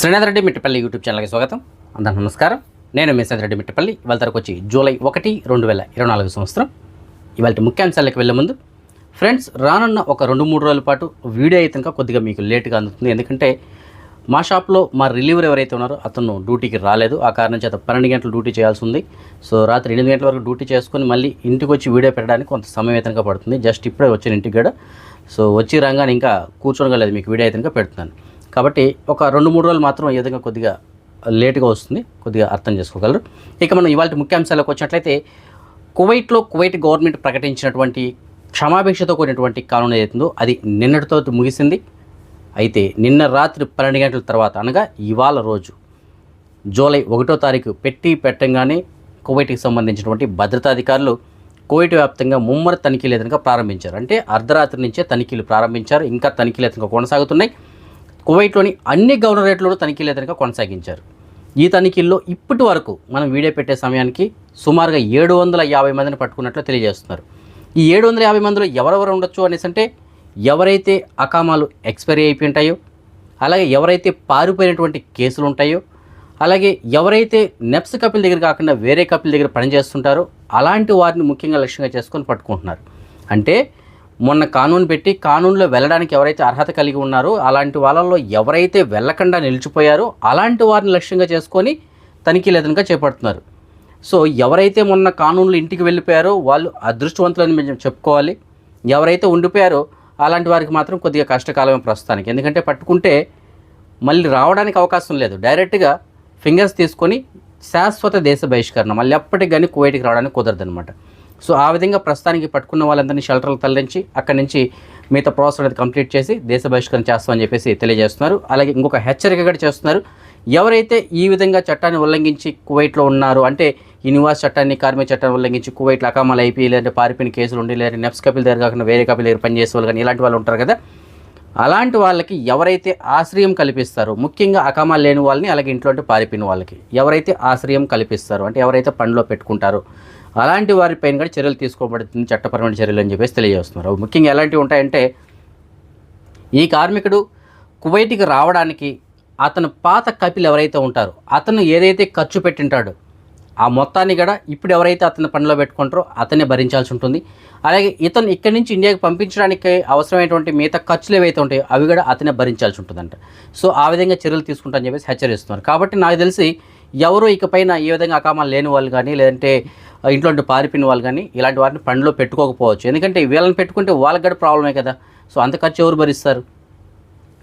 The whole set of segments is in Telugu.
శ్రీనాథ్ రెడ్డి మిట్టపల్లి యూట్యూబ్ ఛానల్కి స్వాగతం. అందరికీ నమస్కారం. నేను మీ శ్రీనాథ్ రెడ్డి మిట్టపల్లి. ఇవాళ తరకు వచ్చి జూలై ఒకటి రెండు వేల ఇరవై నాలుగు సంవత్సరం. ఇవాళ ముఖ్యాంశాలకు వెళ్ళే ముందు ఫ్రెండ్స్ రానున్న ఒక రెండు మూడు రోజుల పాటు వీడియో అయితే కనుక కొద్దిగా మీకు లేట్గా అందుతుంది. ఎందుకంటే మా షాప్లో మా రిలీవర్ ఎవరైతే ఉన్నారో అతను డ్యూటీకి రాలేదు. ఆ కారణం చేత పన్నెండు గంటలు డ్యూటీ చేయాల్సి ఉంది. సో రాత్రి ఎనిమిది గంటల వరకు డ్యూటీ చేసుకొని మళ్ళీ ఇంటికి వచ్చి వీడియో పెట్టడానికి కొంత సమయం అయితే పడుతుంది. జస్ట్ ఇప్పుడే వచ్చిన ఇంటికి కూడా సో వచ్చి రంగానే ఇంకా కూర్చోగలేదు మీకు వీడియో అయితే పెడుతున్నాను. కాబట్టి ఒక రెండు మూడు రోజులు మాత్రం ఈ విధంగా కొద్దిగా లేట్గా వస్తుంది. కొద్దిగా అర్థం చేసుకోగలరు. ఇక మనం ఇవాళ ముఖ్యాంశాలకు వచ్చినట్లయితే కువైట్లో కువైట్ గవర్నమెంట్ ప్రకటించినటువంటి క్షమాభిక్షతో కూడినటువంటి కానూన్ ఏదైతుందో అది నిన్నటితో ముగిసింది. అయితే నిన్న రాత్రి పన్నెండు గంటల తర్వాత అనగా ఇవాళ రోజు జూలై ఒకటో తారీఖు పెట్టి పెట్టంగానే కువైట్కి సంబంధించినటువంటి భద్రతాధికారులు కువైట్ వ్యాప్తంగా ముమ్మర తనిఖీలు ఏదైనా ప్రారంభించారు. అంటే అర్ధరాత్రి నుంచే తనిఖీలు ప్రారంభించారు. ఇంకా తనిఖీలు ఏదైనా కొనసాగుతున్నాయి. కువైట్లోని అన్ని గవర్నరేట్లలో తనిఖీలు ఎదురుగా కొనసాగించారు. ఈ తనిఖీల్లో ఇప్పటి వరకు మనం వీడియో పెట్టే సమయానికి సుమారుగా ఏడు వందల యాభై మందిని పట్టుకున్నట్లు తెలియజేస్తున్నారు. ఈ ఏడు వందల యాభై మందిలో ఎవరెవరు ఉండొచ్చు అనేసి అంటే ఎవరైతే అకామాలు ఎక్స్పైరీ అయిపోయి ఉంటాయో అలాగే ఎవరైతే పారిపోయినటువంటి కేసులు ఉంటాయో అలాగే ఎవరైతే నెప్స్ కపిల్ దగ్గర కాకుండా వేరే కపిల్ దగ్గర పనిచేస్తుంటారో అలాంటి వారిని ముఖ్యంగా లక్ష్యంగా చేసుకొని పట్టుకుంటున్నారు. అంటే మొన్న కానూన్ పెట్టి కానూన్లో వెళ్ళడానికి ఎవరైతే అర్హత కలిగి ఉన్నారో అలాంటి వాళ్ళల్లో ఎవరైతే వెళ్ళకుండా నిలిచిపోయారో అలాంటి వారిని లక్ష్యంగా చేసుకొని తనిఖీలు ఎదురుగా చేపడుతున్నారు. సో ఎవరైతే మొన్న కానూన్లు ఇంటికి వెళ్ళిపోయారో వాళ్ళు అదృష్టవంతులని మేము చెప్పుకోవాలి. ఎవరైతే ఉండిపోయారో అలాంటి వారికి మాత్రం కొద్దిగా కష్టకాలమే ప్రస్తుతానికి. ఎందుకంటే పట్టుకుంటే మళ్ళీ రావడానికి అవకాశం లేదు. డైరెక్ట్గా ఫింగర్స్ తీసుకొని శాశ్వత దేశ బహిష్కరణ మళ్ళీ ఎప్పటికి కానీ కువైట్కి రావడానికి కుదరదనమాట సో ఆ విధంగా ప్రస్తుతానికి పట్టుకున్న వాళ్ళందరినీ షెల్టర్లు తరలించి అక్కడి నుంచి మిగతా ప్రాసెస్ అనేది కంప్లీట్ చేసి దేశ బహిష్కరణ చేస్తామని చెప్పేసి తెలియజేస్తున్నారు. అలాగే ఇంకొక హెచ్చరిక కూడా చేస్తున్నారు. ఎవరైతే ఈ విధంగా చట్టాన్ని ఉల్లంఘించి కువైట్లో ఉన్నారు అంటే ఈ నివాస చట్టాన్ని కార్మిక చట్టాన్ని ఉల్లంఘించి కువైట్లో అకామాలు అయిపోయి లేదంటే పారిపోయిన కేసులు ఉండి లేదంటే నెప్స్ కపిల్ దగ్గర కాకుండా వేరే కపిల్ దగ్గర పనిచేసే వాళ్ళు కానీ ఇలాంటి వాళ్ళు ఉంటారు కదా అలాంటి వాళ్ళకి ఎవరైతే ఆశ్రయం కల్పిస్తారో ముఖ్యంగా అకామాలు లేని వాళ్ళని అలాగే ఇంట్లో అంటే పారిపోయిన వాళ్ళకి ఎవరైతే ఆశ్రయం కల్పిస్తారో అంటే ఎవరైతే పనిలో పెట్టుకుంటారో అలాంటి వారిపైన కూడా చర్యలు తీసుకోబడుతుంది చట్టపరమైన చర్యలు అని చెప్పేసి తెలియజేస్తున్నారు. ముఖ్యంగా ఎలాంటివి ఉంటాయంటే ఈ కార్మికుడు కువైట్కి రావడానికి అతను పాత కపిలు ఎవరైతే ఉంటారో అతను ఏదైతే ఖర్చు పెట్టింటాడో ఆ మొత్తాన్ని కూడా ఇప్పుడు ఎవరైతే అతని పనిలో పెట్టుకుంటారో అతనే భరించాల్సి ఉంటుంది. అలాగే ఇతను ఇక్కడి నుంచి ఇండియాకి పంపించడానికి అవసరమైనటువంటి మిగతా ఖర్చులు ఏవైతే ఉంటాయో అవి కూడా అతనే భరించాల్సి ఉంటుందంట. సో ఆ విధంగా చర్యలు తీసుకుంటారని చెప్పేసి హెచ్చరిస్తున్నారు. కాబట్టి నాకు తెలిసి ఎవరు ఇకపైన ఏ విధంగా అకామాలు లేని వాళ్ళు కానీ లేదంటే ఇంట్లో పారిపోయిన వాళ్ళు కానీ ఇలాంటి వాటిని పనిలో పెట్టుకోకపోవచ్చు. ఎందుకంటే వీళ్ళని పెట్టుకుంటే వాళ్ళకి కూడా ప్రాబ్లమే కదా. సో అంత ఖర్చు ఎవరు భరిస్తారు?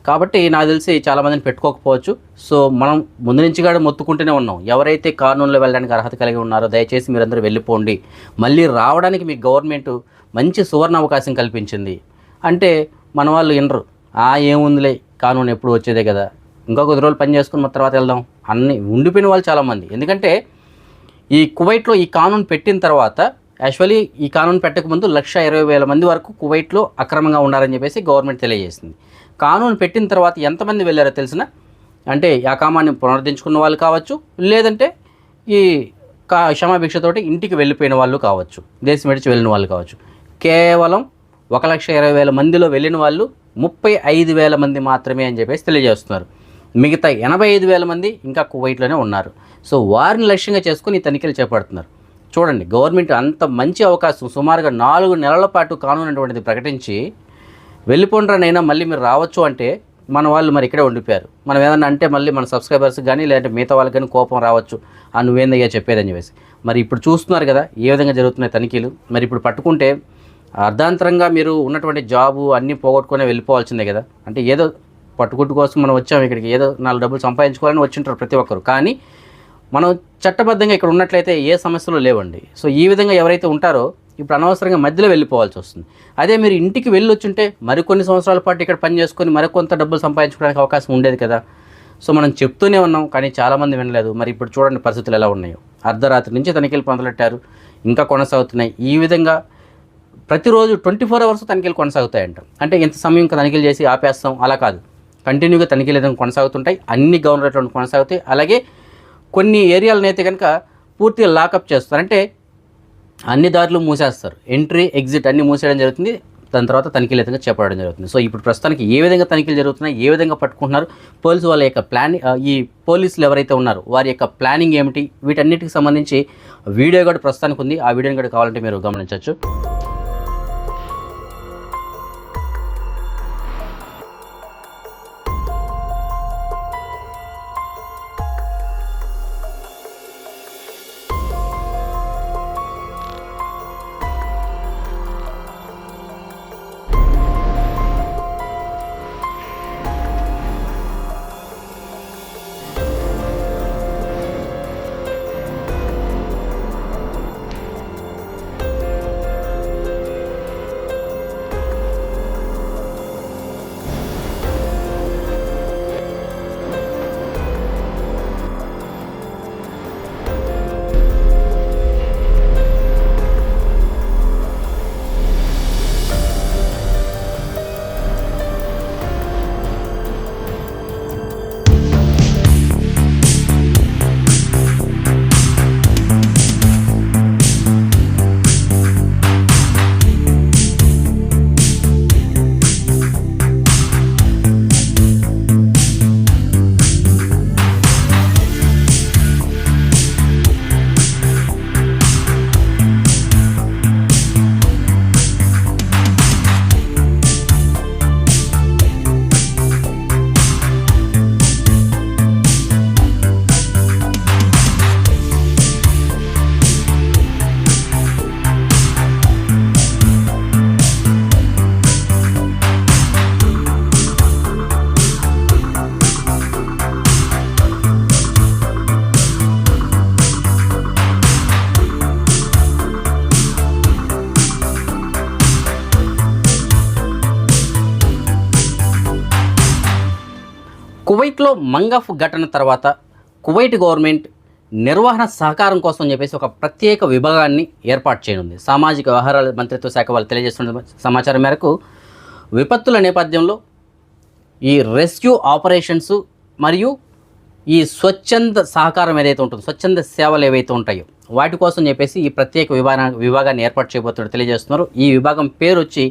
కాబట్టి నాకు తెలిసి చాలామందిని పెట్టుకోకపోవచ్చు. సో మనం ముందు నుంచి కూడా మొత్తుకుంటూనే ఉన్నాం. ఎవరైతే కానూన్లో వెళ్ళడానికి అర్హత కలిగి ఉన్నారో దయచేసి మీరందరూ వెళ్ళిపోండి. మళ్ళీ రావడానికి మీ గవర్నమెంట్ మంచి సువర్ణ అవకాశం కల్పించింది. అంటే మన వాళ్ళు వినరు. ఆ ఏముందిలే కానూన్ ఎప్పుడు వచ్చేదే కదా. ఇంకా కొద్ది రోజులు పని చేసుకుని తర్వాత వెళ్దాం. అన్ని ఉండిపోయిన వాళ్ళు చాలామంది. ఎందుకంటే ఈ కువైట్లో ఈ కానూన్ పెట్టిన తర్వాత యాక్చువల్లీ ఈ కానూన్ పెట్టకముందు లక్ష ఇరవై వేల మంది వరకు కువైట్లో అక్రమంగా ఉన్నారని చెప్పేసి గవర్నమెంట్ తెలియజేసింది. కానూన్ పెట్టిన తర్వాత ఎంతమంది వెళ్ళారో తెలిసిన? అంటే ఆ కామాన్ని పునరుద్ధరించుకున్న వాళ్ళు కావచ్చు లేదంటే ఈ కా క్షమాభిక్షతోటి ఇంటికి వెళ్ళిపోయిన వాళ్ళు కావచ్చు దేశం విడిచి వెళ్ళిన వాళ్ళు కావచ్చు. కేవలం ఒక లక్ష ఇరవై వేల మందిలో వెళ్ళిన వాళ్ళు ముప్పై ఐదు వేల మంది మాత్రమే అని చెప్పేసి తెలియజేస్తున్నారు. మిగతా ఎనభై ఐదు వేల మంది ఇంకా కువైట్లోనే ఉన్నారు. సో వారిని లక్ష్యంగా చేసుకుని తనిఖీలు చేపడుతున్నారు. చూడండి గవర్నమెంట్ అంత మంచి అవకాశం సుమారుగా నాలుగు నెలల పాటు కానూన్ అటువంటిది ప్రకటించి వెళ్ళిపోండ్రనైనా మళ్ళీ మీరు రావచ్చు అంటే మన వాళ్ళు మరి ఇక్కడే ఉండిపోయారు. మనం ఏదన్నా అంటే మళ్ళీ మన సబ్స్క్రైబర్స్ కానీ లేదంటే మిగతా వాళ్ళకి కానీ కోపం రావచ్చు. ఆ నువ్వేందయ్యా చెప్పేదని చెప్పేసి. మరి ఇప్పుడు చూస్తున్నారు కదా ఏ విధంగా జరుగుతున్నాయి తనిఖీలు? మరి ఇప్పుడు పట్టుకుంటే అర్ధాంతరంగా మీరు ఉన్నటువంటి జాబు అన్నీ పోగొట్టుకునే వెళ్ళిపోవాల్సిందే కదా. అంటే ఏదో పట్టుకుట్టు కోసం మనం వచ్చాం ఇక్కడికి. ఏదో నాలుగు డబ్బులు సంపాదించుకోవాలని వచ్చింటారు ప్రతి ఒక్కరు. కానీ మనం చట్టబద్ధంగా ఇక్కడ ఉన్నట్లయితే ఏ సమస్యలు లేవండి. సో ఈ విధంగా ఎవరైతే ఉంటారో ఇప్పుడు అనవసరంగా మధ్యలో వెళ్ళిపోవాల్సి వస్తుంది. అదే మీరు ఇంటికి వెళ్ళి వచ్చుంటే మరికొన్ని సంవత్సరాల పాటు ఇక్కడ పని చేసుకొని మరికొంత డబ్బులు సంపాదించుకోవడానికి అవకాశం ఉండేది కదా. సో మనం చెప్తూనే ఉన్నాం కానీ చాలామంది వినలేదు. మరి ఇప్పుడు చూడండి పరిస్థితులు ఎలా ఉన్నాయో. అర్ధరాత్రి నుంచి తనిఖీలు మొదలెట్టారు ఇంకా కొనసాగుతున్నాయి. ఈ విధంగా ప్రతిరోజు ట్వంటీ ఫోర్ అవర్స్ తనిఖీలు కొనసాగుతాయంట. అంటే ఇంత సమయం తనిఖీలు చేసి ఆపేస్తాం. అలా కాదు. కంటిన్యూగా తనిఖీలు ఏదైనా కొనసాగుతుంటాయి. అన్ని గవర్నమెంట్ కొనసాగుతాయి. అలాగే కొన్ని ఏరియాలను అయితే కనుక పూర్తిగా లాకప్ చేస్తారు. అంటే అన్ని దారులు మూసేస్తారు. ఎంట్రీ ఎగ్జిట్ అన్ని మూసేయడం జరుగుతుంది. దాని తర్వాత తనిఖీలు విధంగా చేపట్టడం జరుగుతుంది. సో ఇప్పుడు ప్రస్తుతానికి ఏ విధంగా తనిఖీలు జరుగుతున్నాయి ఏ విధంగా పట్టుకుంటున్నారు పోలీసు వాళ్ళ యొక్క ప్లాన్ ఈ పోలీసులు ఎవరైతే ఉన్నారో వారి యొక్క ప్లానింగ్ ఏమిటి వీటన్నిటికి సంబంధించి వీడియో కూడా ప్రస్తుతానికి ఉంది. ఆ వీడియోని కూడా కావాలంటే మీరు గమనించవచ్చు. మంగఫ్ ఘటన తర్వాత కువైట్ గవర్నమెంట్ నిర్వహణ సహకారం కోసం చెప్పేసి ఒక ప్రత్యేక విభాగాన్ని ఏర్పాటు చేయనుంది. సామాజిక వ్యవహారాల మంత్రిత్వ శాఖ వాళ్ళు తెలియజేస్తున్న సమాచారం మేరకు విపత్తుల నేపథ్యంలో ఈ రెస్క్యూ ఆపరేషన్స్ మరియు ఈ స్వచ్ఛంద సహకారం ఏదైతే ఉంటుందో స్వచ్ఛంద సేవలు ఏవైతే ఉంటాయో వాటి కోసం చెప్పేసి ఈ ప్రత్యేక విభాగా విభాగాన్ని ఏర్పాటు చేయబోతున్నట్టు తెలియజేస్తున్నారు. ఈ విభాగం పేరు వచ్చి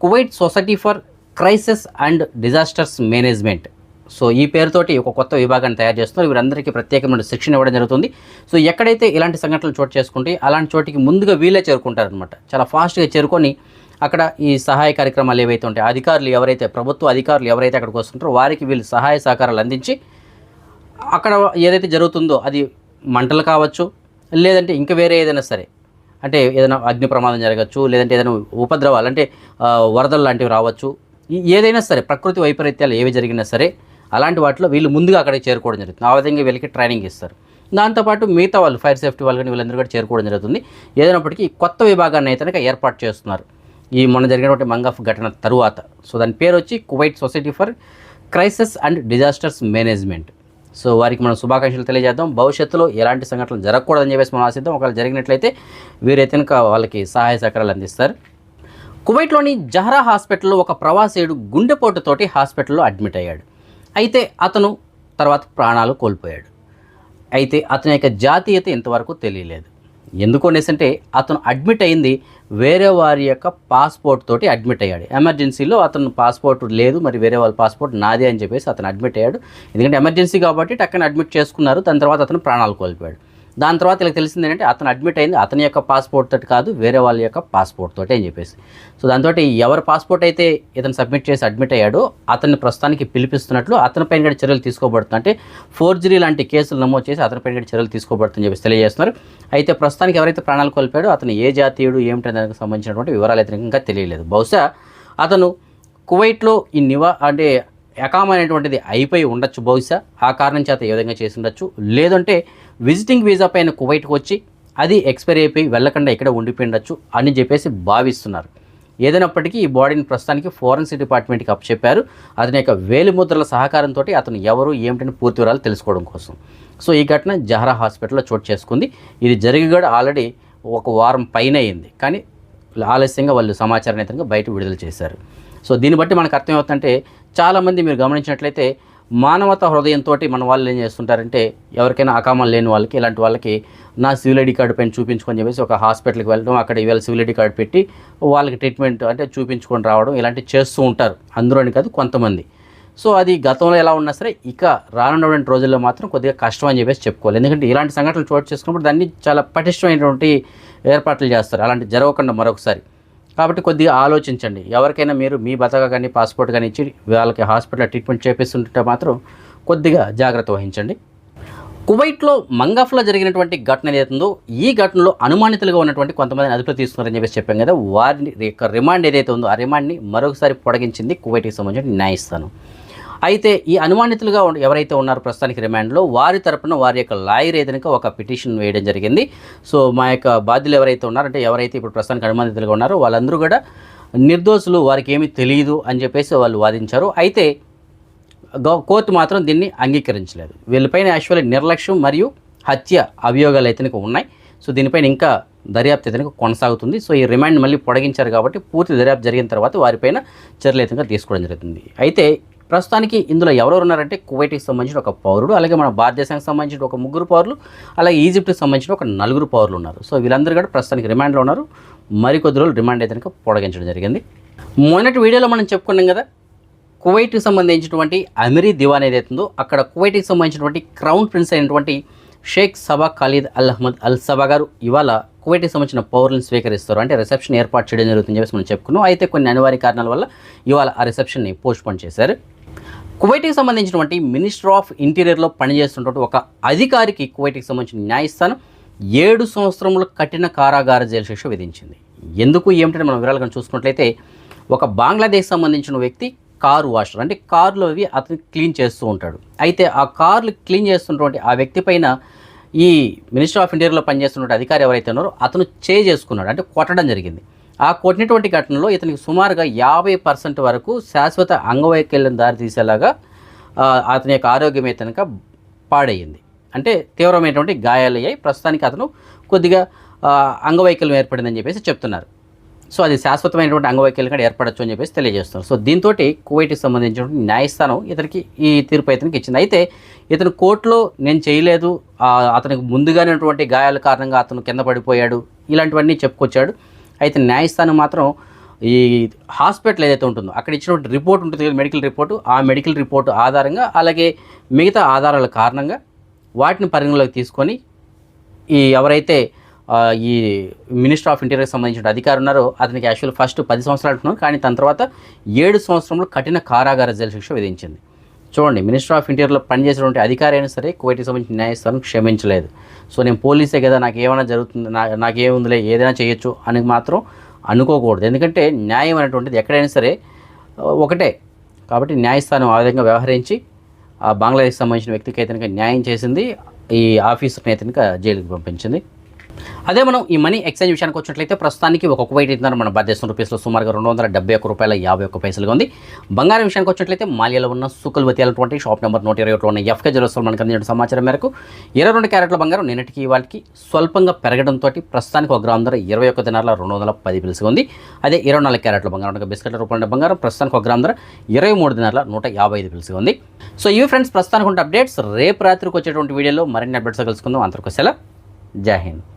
Kuwait society for crisis and disasters management. So ఈ పేరుతోటి ఒక కొత్త విభాగాన్ని తయారు చేస్తున్నారు. వీరందరికీ ప్రత్యేకమైన శిక్షణ ఇవ్వడం జరుగుతుంది. సో ఎక్కడైతే ఇలాంటి సంఘటనలు చోటు చేసుకుంటే అలాంటి చోటికి ముందుగా వీళ్ళే చేరుకుంటారనమాట చాలా ఫాస్ట్గా చేరుకొని అక్కడ ఈ సహాయ కార్యక్రమాలు ఏవైతే ఉంటాయి అధికారులు ఎవరైతే ప్రభుత్వ అధికారులు ఎవరైతే అక్కడికి వస్తుంటారో వారికి వీళ్ళు సహాయ సహకారాలు అందించి అక్కడ ఏదైతే జరుగుతుందో అది మంటలు కావచ్చు లేదంటే ఇంకా వేరే ఏదైనా సరే అంటే ఏదైనా అగ్ని ప్రమాదం జరగచ్చు లేదంటే ఏదైనా ఉపద్రవాలు అంటే వరదలు లాంటివి రావచ్చు ఈ- ఏదైనా సరే ప్రకృతి వైపరీత్యాలు ఏవి జరిగినా సరే అలాంటి వాటిలో వీళ్ళు ముందుగా అక్కడికి చేరుకోవడం జరుగుతుంది. ఆ విధంగా వీళ్ళకి ట్రైనింగ్ ఇస్తారు. దాంతోపాటు మిగతా వాళ్ళు ఫైర్ సేఫ్టీ వాళ్ళు కానీ వీళ్ళందరూ కూడా చేరుకోవడం జరుగుతుంది. ఏదైనప్పటికీ కొత్త విభాగాన్ని అయితే కనుక ఏర్పాటు చేస్తున్నారు. ఈ మొన్న జరిగినటువంటి మంగఫ్ ఘటన తరువాత. సో దాని పేరు వచ్చి Kuwait society for crisis and disasters management. So వారికి మనం శుభాకాంక్షలు తెలియజేద్దాం. భవిష్యత్తులో ఎలాంటి సంఘటనలు జరగకూడదని చెప్పేసి మనం ఆశిద్దాం. ఒకవేళ జరిగినట్లయితే వీరైతే కనుక వాళ్ళకి సహాయ సహకారాలు అందిస్తారు. కువైట్లోని జహరా హాస్పిటల్లో ఒక ప్రవాసీయుడు గుండెపోటుతోటి హాస్పిటల్లో అడ్మిట్ అయ్యాడు. అయితే అతను తర్వాత ప్రాణాలు కోల్పోయాడు. అయితే అతని యొక్క జాతీయత ఇంతవరకు తెలియలేదు. ఎందుకు అనేసంటే అతను అడ్మిట్ అయింది వేరే వారి యొక్క పాస్పోర్ట్ తోటి అడ్మిట్ అయ్యాడు. ఎమర్జెన్సీలో అతను పాస్పోర్ట్ లేదు మరి వేరే వాళ్ళ పాస్పోర్ట్ నాదే అని చెప్పేసి అతను అడ్మిట్ అయ్యాడు. ఎందుకంటే ఎమర్జెన్సీ కాబట్టి టక్కన అడ్మిట్ చేసుకున్నారు దాని తర్వాత అతను ప్రాణాలు కోల్పోయాడు. దాని తర్వాత ఇలా తెలిసింది ఏంటంటే అతను అడ్మిట్ అయింది అతని యొక్క పాస్పోర్ట్ తోటి కాదు వేరే వాళ్ళ యొక్క పాస్పోర్ట్ తోటి అని చెప్పేసి. సో దాంతో ఎవరి పాస్పోర్ట్ అయితే ఇతను సబ్మిట్ చేసి అడ్మిట్ అయ్యాడో అతన్ని ప్రస్తుతానికి పిలిపిస్తున్నట్లు అతనిపైన కూడా చర్యలు తీసుకోబడుతుందంటే ఫోర్జరీ లాంటి కేసులు నమోదు చేసి అతనిపైన కూడా చర్యలు తీసుకోబడుతుందని చెప్పేసి తెలియజేస్తున్నారు. అయితే ప్రస్తుతానికి ఎవరైతే ప్రాణాలు కోల్పోయాడో అతను ఏ జాతీయుడు ఏమిటి దానికి సంబంధించినటువంటి వివరాలు అయితే ఇంకా తెలియలేదు. బహుశా అతను కువైట్లో ఈ నివా అంటే ఎకామ్ అనేటువంటిది అయిపోయి ఉండొచ్చు బహుశా. ఆ కారణం చేత ఏ విధంగా చేసి ఉండొచ్చు. లేదంటే విజిటింగ్ వీసా పైన కువైట్కి వచ్చి అది ఎక్స్పైరీ అయిపోయి వెళ్ళకుండా ఇక్కడ ఉండిపోయి ఉండొచ్చు అని చెప్పేసి భావిస్తున్నారు. ఏదైనప్పటికీ ఈ బాడీని ప్రస్తుతానికి ఫోరెన్సిక్ డిపార్ట్మెంట్కి అప్పచెప్పారు. అతని యొక్క వేలిముద్రల సహకారంతో అతను ఎవరు ఏమిటని పూర్తి వివరాలు తెలుసుకోవడం కోసం. సో ఈ ఘటన జహరా హాస్పిటల్లో చోటు చేసుకుంది. ఇది జరిగి కూడా ఆల్రెడీ ఒక వారం పైన అయింది. కానీ ఆలస్యంగా వాళ్ళు సమాచారం అయితే బయట విడుదల చేశారు. సో దీన్ని బట్టి మనకు అర్థమవుతుందంటే చాలామంది మీరు గమనించినట్లయితే మానవత హృదయంతో మన వాళ్ళు ఏం చేస్తుంటారంటే ఎవరికైనా అకామం లేని వాళ్ళకి ఇలాంటి వాళ్ళకి నా సివిల్ ఐడి కార్డు పైన చూపించుకొని చెప్పేసి ఒక హాస్పిటల్కి వెళ్ళడం అక్కడ ఇవాళ సివిల్ ఐడి కార్డు పెట్టి వాళ్ళకి ట్రీట్మెంట్ అంటే చూపించుకొని రావడం ఇలాంటివి చేస్తూ ఉంటారు. అందులోని కాదు కొంతమంది. సో అది గతంలో ఎలా ఉన్నా సరే ఇక రానున్నటువంటి రోజుల్లో మాత్రం కొద్దిగా కష్టం అని చెప్పేసి చెప్పుకోవాలి. ఎందుకంటే ఇలాంటి సంఘటనలు చోటు చేసుకున్నప్పుడు దాన్ని చాలా పటిష్టమైనటువంటి ఏర్పాట్లు చేస్తారు. అలాంటి జరగకుండా మరొకసారి. కాబట్టి కొద్దిగా ఆలోచించండి. ఎవరికైనా మీరు మీ బతక కానీ పాస్పోర్ట్ కానీ ఇచ్చి వాళ్ళకి హాస్పిటల్ ట్రీట్మెంట్ చేపిస్తుంటే మాత్రం కొద్దిగా జాగ్రత్త వహించండి. కువైట్లో మంగఫ్లో జరిగినటువంటి ఘటన ఏదైతుందో ఈ ఘటనలో అనుమానితులుగా ఉన్నటువంటి కొంతమందిని అదుపులో తీసుకున్నారని చెప్పేసి చెప్పాం కదా వారిని యొక్క రిమాండ్ ఏదైతే ఉందో ఆ రిమాండ్ని మరొకసారి పొడిగించింది కువైట్కి సంబంధించిన న్యాయస్థానం. అయితే ఈ అనుమానితులుగా ఎవరైతే ఉన్నారో ప్రస్తుతానికి రిమాండ్లో వారి తరపున వారి యొక్క లాయర్ ఏదైనా ఒక పిటిషన్ వేయడం జరిగింది. సో మా యొక్క బాధ్యులు ఎవరైతే ఉన్నారంటే ఎవరైతే ఇప్పుడు ప్రస్తుతానికి అనుమానితులుగా ఉన్నారో వాళ్ళందరూ కూడా నిర్దోషులు వారికి ఏమీ తెలియదు అని చెప్పేసి వాళ్ళు వాదించారు. అయితే కోర్టు మాత్రం దీన్ని అంగీకరించలేదు. వీళ్ళపైన యాక్చువల్లీ నిర్లక్ష్యం మరియు హత్య అభియోగాలు అయితే ఉన్నాయి. సో దీనిపైన ఇంకా దర్యాప్తు అయితే కొనసాగుతుంది. సో ఈ రిమాండ్ మళ్ళీ పొడిగించారు కాబట్టి పూర్తి దర్యాప్తు జరిగిన తర్వాత వారిపైన చర్యలు అయితే తీసుకోవడం జరుగుతుంది. అయితే ప్రస్తుతానికి ఇందులో ఎవరెవరు ఉన్నారంటే కువైట్కి సంబంధించిన ఒక పౌరుడు అలాగే మన భారతదేశానికి సంబంధించిన ఒక ముగ్గురు పౌరులు అలాగే ఈజిప్ట్కి సంబంధించిన ఒక నలుగురు పౌరులు ఉన్నారు. సో వీళ్ళందరూ కూడా ప్రస్తుతానికి రిమాండ్లో ఉన్నారు. మరికొద్ది రోజులు రిమాండ్ అయితే కనుక పొడిగించడం జరిగింది. మొన్నటి వీడియోలో మనం చెప్పుకున్నాం కదా కువైట్కి సంబంధించినటువంటి అమిరీ దివాన్ ఏదైతుందో అక్కడ కువైట్కి సంబంధించినటువంటి క్రౌన్ ప్రిన్స్ అయినటువంటి షేక్ సబా ఖాలీద్ అల్ అహ్మద్ అల్ సబా గారు ఇవాళ కువైట్కి సంబంధించిన పౌరులను స్వీకరిస్తారు. అంటే రిసెప్షన్ ఏర్పాటు చేయడం జరుగుతుందని చెప్పేసి మనం చెప్పుకున్నాం. అయితే కొన్ని అనివార్య కారణాల వల్ల ఇవాళ ఆ రిసెప్షన్ని పోస్ట్పోన్ చేశారు. కువైట్కి సంబంధించినటువంటి మినిస్టర్ ఆఫ్ ఇంటీరియర్లో పనిచేస్తున్నటువంటి ఒక అధికారికి కువైట్కి సంబంధించిన న్యాయస్థానం ఏడు సంవత్సరముల కఠిన కారాగార జైలు శిక్ష విధించింది. ఎందుకు ఏమిటని మనం వివరాలుగా చూసుకున్నట్లయితే ఒక బంగ్లాదేశ్ సంబంధించిన వ్యక్తి కారు వాషర్ అంటే కార్లు అవి అతను క్లీన్ చేస్తూ ఉంటాడు. అయితే ఆ కార్లు క్లీన్ చేస్తున్నటువంటి ఆ వ్యక్తి పైన ఈ మినిస్టర్ ఆఫ్ ఇంటీరియర్లో పనిచేస్తున్నటువంటి అధికారి ఎవరైతే ఉన్నారో అతను చే చేసుకున్నాడు అంటే కొట్టడం జరిగింది. ఆ కొట్టినటువంటి ఘటనలో ఇతనికి సుమారుగా యాభై పర్సెంట్ వరకు శాశ్వత అంగవైకల్యం దారితీసేలాగా అతని యొక్క ఆరోగ్యం అయితే కనుక పాడయ్యింది. అంటే తీవ్రమైనటువంటి గాయాలయ్యాయి. ప్రస్తుతానికి అతను కొద్దిగా అంగవైకల్యం ఏర్పడిందని చెప్పేసి చెప్తున్నారు. సో అది శాశ్వతమైనటువంటి అంగవైకల్యం కూడా ఏర్పడచ్చు అని చెప్పేసి తెలియజేస్తున్నారు. సో దీంతో కువైట్కి సంబంధించినటువంటి న్యాయస్థానం ఇతనికి ఈ తీర్పు ఇతనికి ఇచ్చింది. అయితే ఇతను కోర్టులో నేను చేయలేదు అతనికి ముందుగానేటువంటి గాయాల కారణంగా అతను కింద పడిపోయాడు ఇలాంటివన్నీ చెప్పుకొచ్చాడు. అయితే న్యాయస్థానం మాత్రం ఈ హాస్పిటల్ ఏదైతే ఉంటుందో అక్కడ ఇచ్చినటువంటి రిపోర్ట్ ఉంటుంది కదా మెడికల్ రిపోర్టు ఆ మెడికల్ రిపోర్టు ఆధారంగా అలాగే మిగతా ఆధారాల కారణంగా వాటిని పరిగణలోకి తీసుకొని ఈ ఎవరైతే ఈ మినిస్టర్ ఆఫ్ ఇంటీరియర్కి సంబంధించిన అధికారి ఉన్నారో అతనికి యాక్చువల్ ఫస్ట్ పది సంవత్సరాలు అంటున్నారు కానీ దాని తర్వాత ఏడు సంవత్సరంలో కఠిన కారాగార జైలు శిక్ష విధించింది. చూడండి మినిస్టర్ ఆఫ్ ఇంటీరియర్లో పనిచేసేటువంటి అధికారి అయినా సరే కువైట్కి సంబంధించిన న్యాయస్థానం క్షమించలేదు. సో నేను పోలీసే కదా నాకు ఏమైనా జరుగుతుంది నా నాకేముందిలే ఏదైనా చేయొచ్చు అని మాత్రం అనుకోకూడదు. ఎందుకంటే న్యాయం అనేటువంటిది ఎక్కడైనా సరే ఒకటే. కాబట్టి న్యాయస్థానం ఆ విధంగా వ్యవహరించి ఆ బంగ్లాదేశ్ సంబంధించిన వ్యక్తికి అయితే న్యాయం చేసింది ఈ ఆఫీసర్ని అయితే జైలుకి పంపించింది. అదే మనం ఈ మనీ ఎక్స్చేంజ్ విషయానికి వచ్చినట్లయితే ప్రస్తుతానికి ఒక కువైట్ ఇస్తున్నారు మన భారతదేశం రూపీస్లో సుమారుగా రెండు వందల డెబ్బై ఒక్క రూపాయల యాభై ఒక్క పైసలుగా ఉంది. బంగారం విషయానికి వచ్చినట్లయితే మాల్యాలో ఉన్న సుకుల్వతి అయినటువంటి షాప్ నెంబర్ నూట ఇరవై ఒకటిలో ఉన్న ఎఫ్కే జ్యువెల్స్లో మనకు అందించిన సమాచారం మేరకు ఇరవై రెండు క్యారెట్ల బంగారం నిన్నటికి వాళ్ళకి స్వల్పంగా పెరగడంతో ప్రస్తుతానికి ఒక గ్రామ్ ధర ఇరవై ఒక్క దినాల రెండు వందల పది పిలుసుగా ఉంది. అదే ఇరవై నాలుగు క్యారెట్ల బంగారం అనగా బిస్కెట్ల రూపాయల బంగారం ప్రస్తుతానికి ఒక గ్రామ్ ధర ఇరవై మూడు దినాల నూట యాభై ఐదు పిలుసుగా ఉంది. సో ఇవి ఫ్రెండ్స్ ప్రస్తుతానికి ఉంటే అప్డేట్స్ రేపు రాత్రికి వచ్చేటువంటి వీడియోలో మరిన్ని అప్డేట్స్ కలుసుకుందాం. అంతకు సెలవు. జై హింద్.